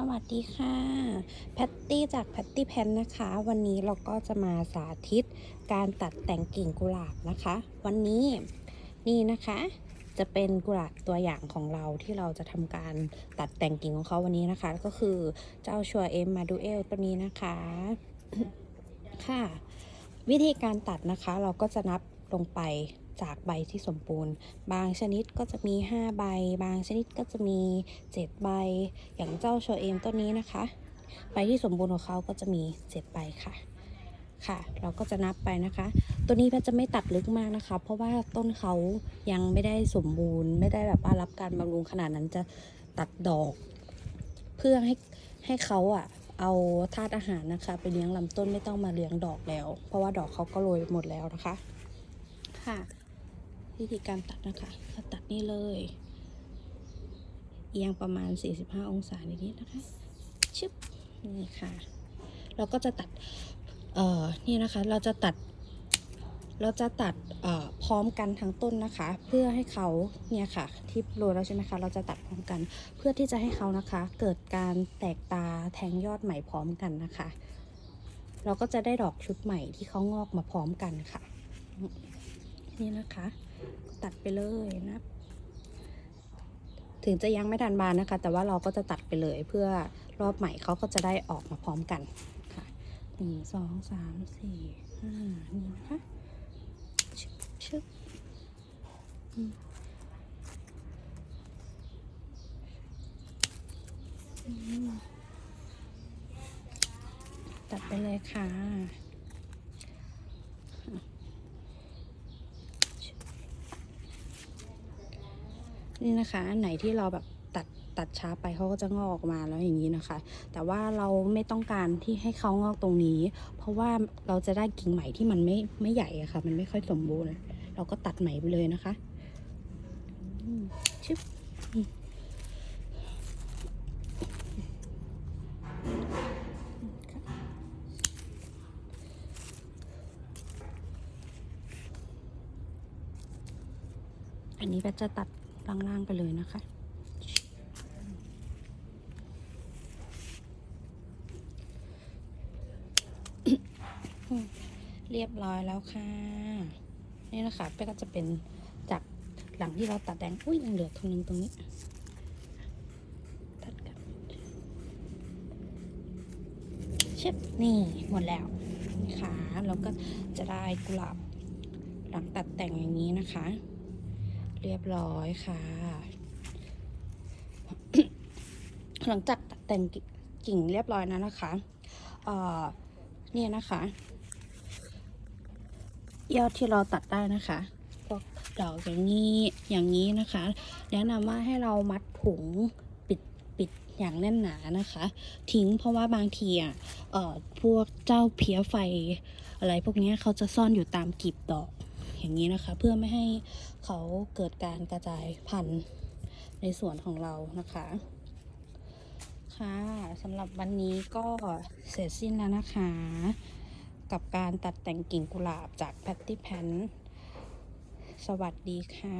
สวัสดีค่ะ แพตตี้จากแพตตี้แพนนะคะ วันนี้เราก็จะมาสาธิตการตัดแต่งกิ่งกุหลาบนะคะ วันนี้นี่นะคะ จะเป็นกุหลาบตัวอย่างของเราที่เราจะทำการตัดแต่งกิ่งของเขาวันนี้นะคะ ก็คือเจ้าชัวเอ็มมาดูเอลตัวนี้นะคะ ค่ะ วิธีการตัดนะคะเราก็จะนับลงไป จากใบที่สมบูรณ์ บางชนิดก็จะมี 5 ใบ บางชนิดก็จะมี 7 ใบ อย่างเจ้าโชเอมต้นนี้นะคะ ใบที่สมบูรณ์ของเขาก็จะมี 7 ใบค่ะค่ะ เราก็จะนับไปนะคะ ตัวนี้มันจะไม่ตัดลึกมากนะคะ เพราะว่าต้นเขายังไม่ได้สมบูรณ์ ไม่ได้แบบว่ารับการบำรุงขนาดนั้นจะตัดดอก เพื่อให้ให้เขาอะเอาธาตุอาหารนะคะ ไปเลี้ยงลำต้นไม่ต้องมาเลี้ยงดอกแล้ว เพราะว่าดอกเขาก็โรยหมดแล้วนะคะ ค่ะ วิธีการตัดนะคะก็ตัดนี่เลย เอียงประมาณ 45 องศานิดๆนะคะชึบนี่ค่ะ เราก็จะตัด เอ่อ นี่นะคะ เราจะตัด เราจะตัด เอ่อ พร้อมกันทั้งต้นนะคะ เพื่อให้เขาเนี่ยค่ะ ที่โรยแล้วใช่ไหมคะ เราจะตัดพร้อมกัน เพื่อที่จะให้เขานะคะ เกิดการแตกตาแทงยอดใหม่พร้อมกันนะคะ เราก็จะได้ดอกชุดใหม่ที่เขางอกมาพร้อมกันค่ะ นี่นะคะ ตัดไปเลยนะ ถึงจะยังไม่ทันบานนะคะ แต่ว่าเราก็จะตัดไปเลยเพื่อรอบใหม่เขาก็จะได้ออกมาพร้อมกันค่ะหนึ่งสองสามสี่ห้านี่นะคะชึบชึบตัดไปเลยค่ะ นี่นะคะอันไหนที่เราแบบตัดตัดช้าไปเขาก็จะงอกออกมาแล้วอย่างนี้นะคะ แต่ว่าเราไม่ต้องการที่ให้เขางอกตรงนี้ เพราะว่าเราจะได้กิ่งใหม่ที่มันไม่ไม่ใหญ่อะค่ะ มันไม่ค่อยสมบูรณ์ เราก็ตัดใหม่ไปเลยนะคะอืมชึบอืมค่ะอันนี้ก็จะตัด ล่างๆไปเลยนะคะ เรียบร้อยแล้วค่ะ นี่นะคะเป้ก็จะเป็นจากหลังที่เราตัดแดง อุ้ยยังเหลือตรงนึงตรงนี้ตัดกันเช็ดนี่หมดแล้วนะคะแล้วก็จะได้กุหลาบหลังตัดแต่งอย่างนี้นะคะ เรียบร้อยค่ะ หลังจากแต่งกิ่งเรียบร้อยแล้วนะคะเอ่อเนี่ยนะคะยอดที่เราตัดได้นะคะพวกดอกอย่างนี้อย่างนี้นะคะ แนะนำว่าให้เรามัดถุงปิดปิดอย่างแน่นหนานะคะ ทิ้งเพราะว่าบางทีอะเอ่อพวกเจ้าเพี้ยไฟอะไรพวกนี้เขาจะซ่อนอยู่ตามกลีบดอก อย่างนี้นะคะ เพื่อไม่ให้เขาเกิดการกระจายพันธุ์ในสวนของเรานะคะค่ะสำหรับวันนี้ก็เสร็จสิ้นแล้วนะคะ กับการตัดแต่งกิ่งกุหลาบจากแพตตี้แพนสวัสดีค่ะ